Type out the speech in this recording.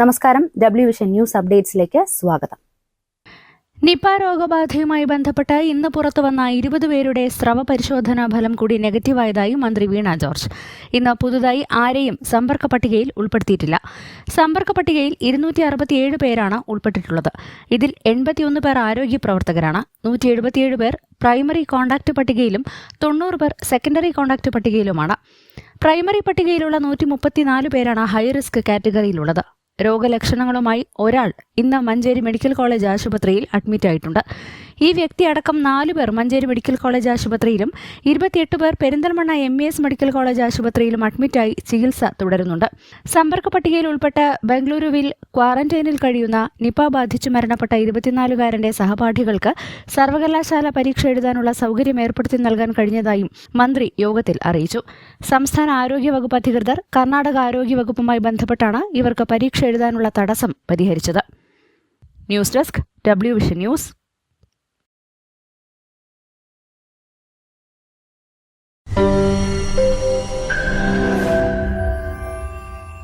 നമസ്കാരം. W vision news അപ്ഡേറ്റ്സിലേക്ക് സ്വാഗതം. Nipah രോഗബാധയുമായി ബന്ധപ്പെട്ട് ഇന്ന് പുറത്തുവന്ന ഇരുപത് പേരുടെ സ്രവ പരിശോധനാ ഫലം കൂടി നെഗറ്റീവായതായി മന്ത്രി വീണ ജോർജ്. ഇന്ന് പുതുതായി ആരെയും സമ്പർക്ക പട്ടികയിൽ ഉൾപ്പെടുത്തിയിട്ടില്ല. സമ്പർക്ക പട്ടികയിൽ ഇരുന്നൂറ്റി അറുപത്തിയേഴ് പേരാണ് ഉൾപ്പെട്ടിട്ടുള്ളത്. ഇതിൽ എൺപത്തിയൊന്ന് പേർ ആരോഗ്യ പ്രവർത്തകരാണ്. നൂറ്റി എഴുപത്തിയേഴ് പേർ പ്രൈമറി കോൺടാക്ട് പട്ടികയിലും തൊണ്ണൂറ് പേർ സെക്കൻഡറി കോൺടാക്ട് പട്ടികയിലുമാണ്. പ്രൈമറി പട്ടികയിലുള്ള നൂറ്റി മുപ്പത്തിനാല് പേരാണ് ഹൈ റിസ്ക് കാറ്റഗറിയിലുള്ളത്. രോഗലക്ഷണങ്ങളുമായി ഒരാൾ ഇന്ന് മഞ്ചേരി മെഡിക്കൽ കോളേജ് ആശുപത്രിയിൽ അഡ്മിറ്റ് ആയിട്ടുണ്ട്. ഈ വ്യക്തി അടക്കം നാലു പേർ മഞ്ചേരി മെഡിക്കൽ കോളേജ് ആശുപത്രിയിലും ഇരുപത്തിയെട്ട് പേർ Perinthalmanna M E S medical college ആശുപത്രിയിലും അഡ്മിറ്റായി ചികിത്സ തുടരുന്നുണ്ട്. സമ്പർക്ക പട്ടികയിൽ ഉൾപ്പെട്ട ബംഗളൂരുവിൽ ക്വാറന്റൈനിൽ കഴിയുന്ന നിപ ബാധിച്ചു മരണപ്പെട്ട ഇരുപത്തിനാലുകാരന്റെ സഹപാഠികൾക്ക് സർവകലാശാല പരീക്ഷ എഴുതാനുള്ള സൗകര്യം ഏർപ്പെടുത്തി നൽകാൻ കഴിഞ്ഞതായും മന്ത്രി യോഗത്തിൽ അറിയിച്ചു. സംസ്ഥാന ആരോഗ്യ വകുപ്പ് അധികൃതർ കർണാടക ആരോഗ്യ വകുപ്പുമായി ബന്ധപ്പെട്ടാണ് ഇവർക്ക് പരീക്ഷ എഴുതാനുള്ള തടസ്സം പരിഹരിച്ചത്. News desk W vision news